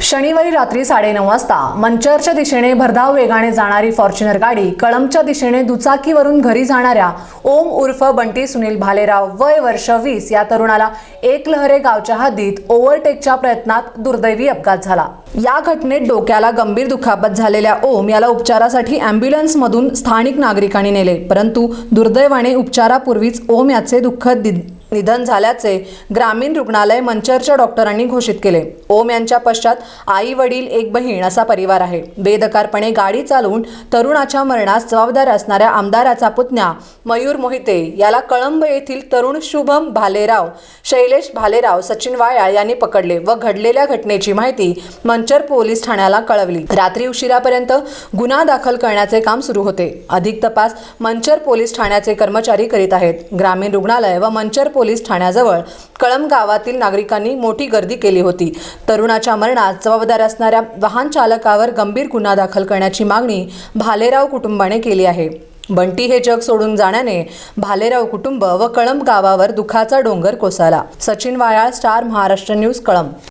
शनिवारी रात्री साडेनऊ वाजता मंचरच्या दिशेने भरधाव वेगाने जाणारी फॉर्च्युनर गाडी कळंबच्या दिशेने दुचाकीवरून घरी जाणाऱ्या ओम उर्फ बंटी सुनील भालेराव वय वर्ष वीस या तरुणाला एकलहरे गावच्या हद्दीत ओव्हरटेकच्या प्रयत्नात दुर्दैवी अपघात झाला. या घटनेत डोक्याला गंभीर दुखापत झालेल्या ओम याला उपचारासाठी अँब्युलन्समधून स्थानिक नागरिकांनी नेले परंतु दुर्दैवाने उपचारापूर्वीच ओम याचे दुःखद दि- निधन झाल्याचे ग्रामीण रुग्णालय मंचरच्या डॉक्टरांनी घोषित केले. ओम यांच्या पश्चात आई वडील एक बहीण असा परिवार आहे. बेदकारपणे गाडी चालवून तरुणाच्या मरणास जबाबदार असणाऱ्या आमदाराचा पुतण्या मयूर मोहिते याला कळंब येथील तरुण शुभम भालेराव शैलेश भालेराव सचिन वायाळ यांनी पकडले व घडलेल्या घटनेची माहिती मंचर पोलीस ठाण्याला कळवली. रात्री उशिरापर्यंत गुन्हा दाखल करण्याचे काम सुरू होते. अधिक तपास मंचर पोलीस ठाण्याचे कर्मचारी करीत आहेत. ग्रामीण रुग्णालय व मंचर पोलीस ठाण्याजवळ कळंब गावातील नागरिकांनी मोठी गर्दी केली होती. तरुणाच्या मरणात जबाबदार असणाऱ्या वाहन चालकावर गंभीर गुन्हा दाखल करण्याची मागणी भालेराव कुटुंबाने केली आहे. बंटी हे जग सोडून जाण्याने भालेराव कुटुंब व कळंब गावावर दुखाचा डोंगर कोसळला. Sachin Wayal star Maharashtra news Kalamb.